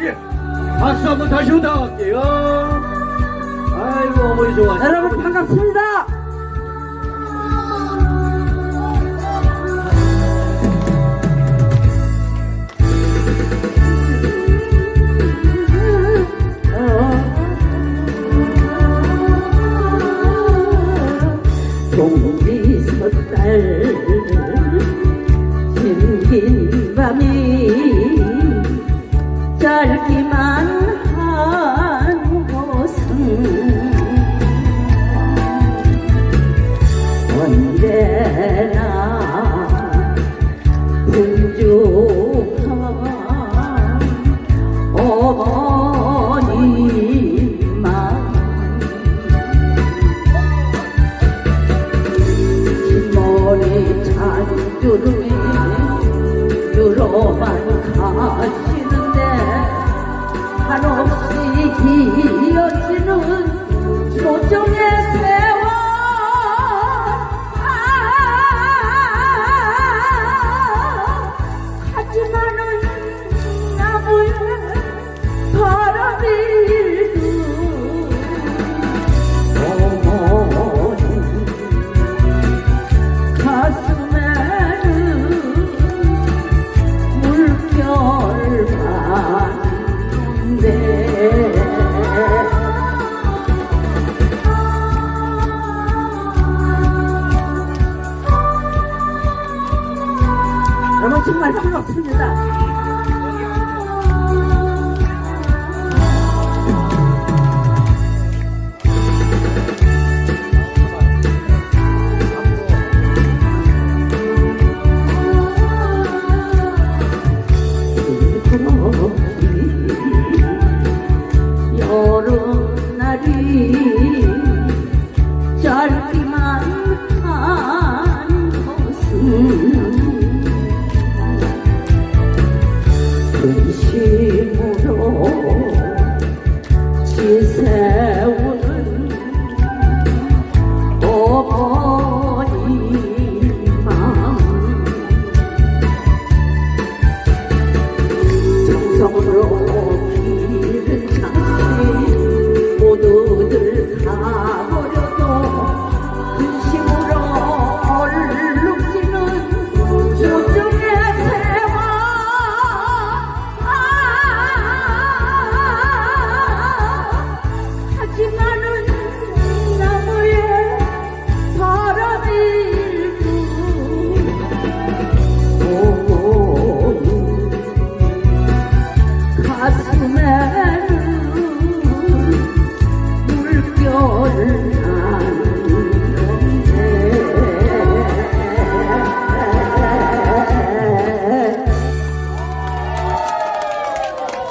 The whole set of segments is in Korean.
예. 박수 한번 다시 부탁할게요. 아이고, 어머니 좋아. 여러분 반갑습니다. 동비 섣달 긴긴 밤이 짧기만 한 곳은 언제나 풍족한 어머니만. 뒷머리 잔주름이 유로만 가시 Yoshinun 정말 반갑습니다. 여름날이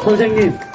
선생님,